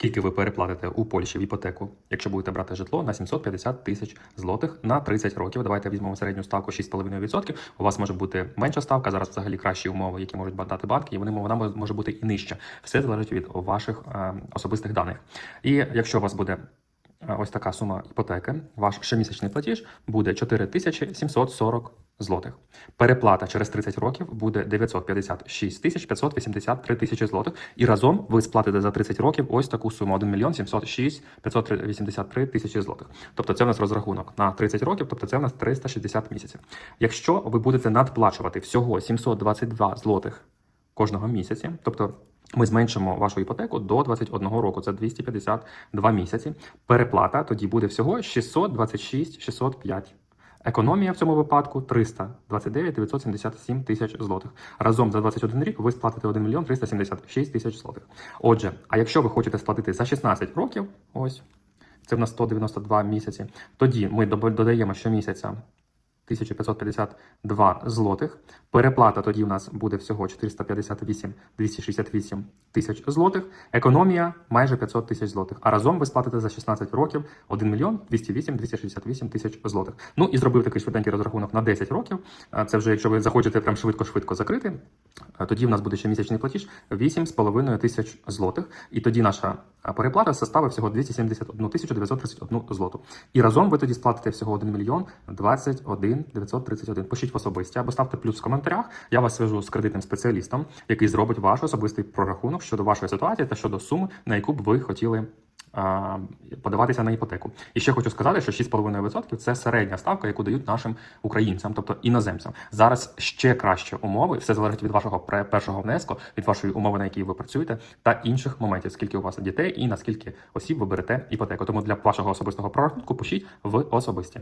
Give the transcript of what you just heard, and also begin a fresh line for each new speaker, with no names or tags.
скільки ви переплатите у Польщі в іпотеку, якщо будете брати житло на 750 тисяч злотих на 30 років. Давайте візьмемо середню ставку 6,5%. У вас може бути менша ставка. Зараз взагалі кращі умови, які можуть дати банки, і вони вона може бути і нижча. Все залежить від ваших е, особистих даних. І якщо у вас буде ось така сума іпотеки, ваш щомісячний платіж буде 4740 злотих. Переплата через 30 років буде 956 тисяч 583 тисячі злотих. І разом ви сплатите за 30 років ось таку суму 1 мільйон 706 583 тисячі злотих. Тобто це в нас розрахунок на 30 років, тобто це в нас 360 місяців. Якщо ви будете надплачувати всього 722 злотих кожного місяці, тобто ми зменшимо вашу іпотеку до 21 року, це 252 місяці. Переплата тоді буде всього 626 605. Економія в цьому випадку 329 977 тисяч злотих. Разом за 21 рік ви сплатите 1 мільйон 376 тисяч злотих. Отже, а якщо ви хочете сплатити за 16 років, ось це в нас 192 місяці, тоді ми додаємо щомісяця 1552 злотих. Переплата тоді в нас буде всього 458 268 тисяч злотих. Економія майже 500 тисяч злотих. А разом ви сплатите за 16 років 1 мільйон 208 268 тисяч злотих. Ну і зробив такий швиденький розрахунок на 10 років. Це вже якщо ви захочете прям швидко-швидко закрити, тоді в нас буде щомісячний платіж 8,5 тисяч злотих. І тоді наша переплата составить всього 271 тисячу 931 злоту. І разом ви тоді сплатите всього 1 мільйон 21 931. Пишіть в особисті або ставте плюс в коментарях. Я вас свяжу з кредитним спеціалістом, який зробить ваш особистий прорахунок щодо вашої ситуації та щодо суми, на яку б ви хотіли. Подаватися на іпотеку. І ще хочу сказати, що 6,5% це середня ставка, яку дають нашим українцям, тобто іноземцям. Зараз ще краще умови, все залежить від вашого першого внеску, від вашої умови, на якій ви працюєте, та інших моментів, скільки у вас дітей і наскільки осіб ви берете іпотеку. Тому для вашого особистого прорахунку пишіть в особисті.